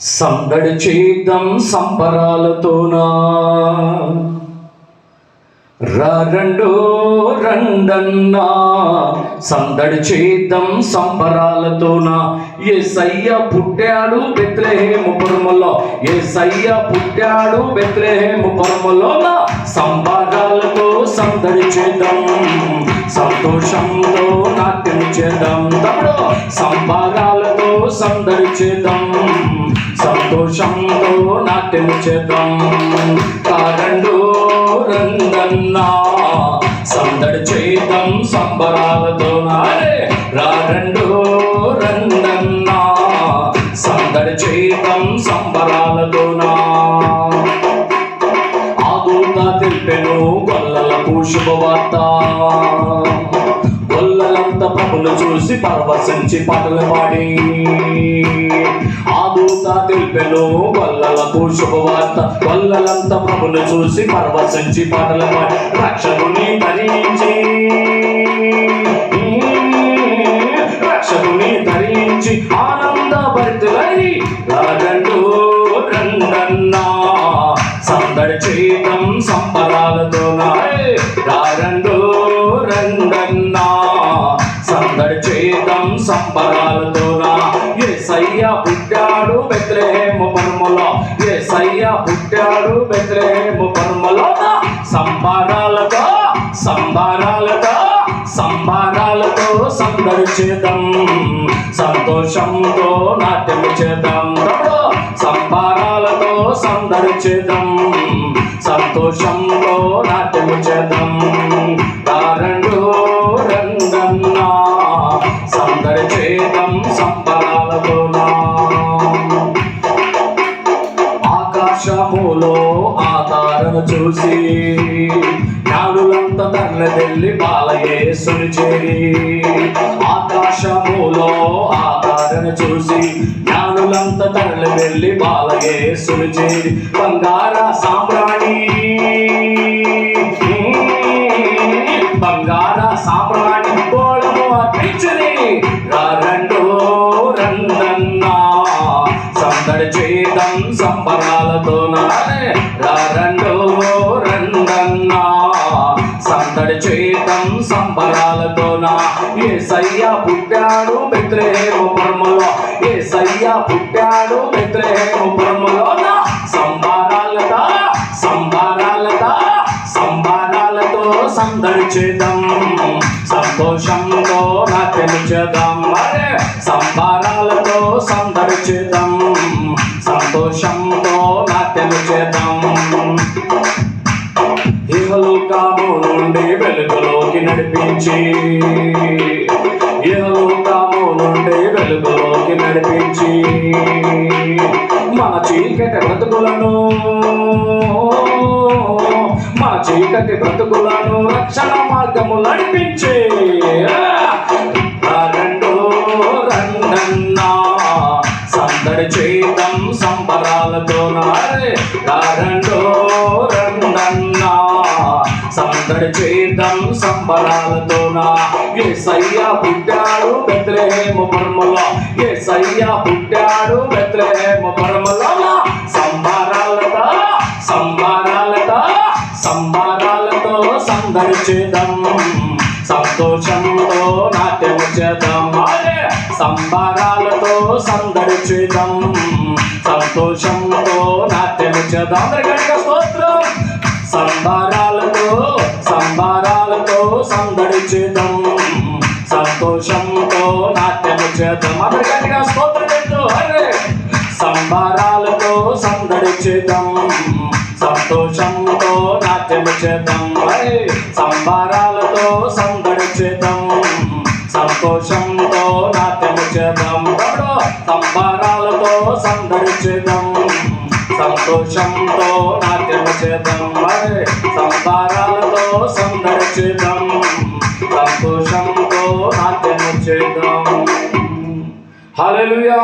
సందడి చేద్దాం సంబరాలతోనా? రండో రండన్నా. సందడి చేద్దాం సంబరాలతోన? ఏసయ్య పుట్టాడు బెత్లెహేము ఏ ఏసయ్య పుట్టాడు బెత్రహేము పురములోన సంబరాలతో సందడి చేద్దాం. సంతోషంతో నాట్యం చేద్దాం. సంతోషంతో నాట్యం చేద్దాం. కారండు రంగన్నా సందడి చేద్దాం సంబరాలతో నారే రారండు రంగన్నా సందడి చేద్దాం సంబరాలతోనా ఆదూత తెలిపెను గొల్లలకు శుభవార్త. గొల్లలంత ప్రభులు చూసి పరవశించి పాటలు పాడి. ఆదూత తెలిపెను గొల్లలకు శుభవార్త. గొల్లలంత ప్రభులు చూసి పరవశించి పాటలు పాడి. రక్షకుని ధరించి రక్షకుని ధరించి ఆనంద భరితులై రాగండు రంగన్నా. సందడి చేయటం సంబరాలతో రారండు రంగన్నా. సయ్య పుట్టాడు బెత్రేము పరములో ఏ సయ్య పుట్టాడు బెత్రేము పరములో సంబారాలతో సంబారాలతో సంబారాలతో సందడి చేద్దాం. సంతోషంతో నాట్యం చేద్దాం. సంబారాలతో సందడి చేద్దాం. సంతోషంతో నాట్యం చేద్దాం. చూసి జ్ఞానులంత తల్లదెల్లి బాలయేసుని చేరి ఆకాశములో ఆ చూసి జ్ఞానులంత తల్లదెల్లి బాలయేసుని చేరి. బంగార సామ్రాణి. బంగార సామ్రాణి కోడము అర్పించని. రారండో రండన్నా. సందడి చేద్దాం సంబరాలతో రారండో రండన్నా ఏ సయ్య పుట్టాడు బెత్రేము పరములో. ఏ సయ్య పుట్టాడు బెత్రేము పరములోన సంబారాలత సంబారాలత సంబారాలతో సందడి చేద్దాం. సంతోషంతో నాట్యం చేద్దాం. అరే సంబారాలతో సందడి చేద్దాం. సంతోషంతో నా వెలుగులోకి నడిపించి ఇహలోకము నుండి వెలుగులోకి నడిపించి. మన చీకటి బ్రతుకులను మన చీకటి బ్రతుకులను రక్షణ మార్గము నడిపించే సందడి చేద్దాం సంబరాలతోనా? ఏ సయ్య పుట్టాడు బెత్రహేమ పరమలో. ఏ సయ్య పుట్టాడు బెత్రహేమ పరమలో. సంబరాలత సంబరాలత సంబరాలతో సందడి చేద్దాం సంతోషంతో నాట్యం చేద్దాం. సంబరాలతో సంబారాలతో సందడి చేద్దాం సంతోషంతో నాట్యం చేద్దాం. సంతోషంతో నాట్యము చేద్దాం. అందరికీ స్తోత్రం చెప్తూ అరే! సంబరాలతో సందడి చేద్దాం. సంతోషంతో నాట్యము చేద్దాం. అరే! సంబరాలతో సందడి చేద్దాం. సంతోషంతో నాట్యము చేద్దాం. సంబరాలతో సందడి చేద్దాం. సంతోషంతో నాట్యము చేద్దాం. అరే! సంబరాలతో సందడి చేద్దాం. సంతోషంతో నాట్యం చేద్దాం. హల్లెలూయా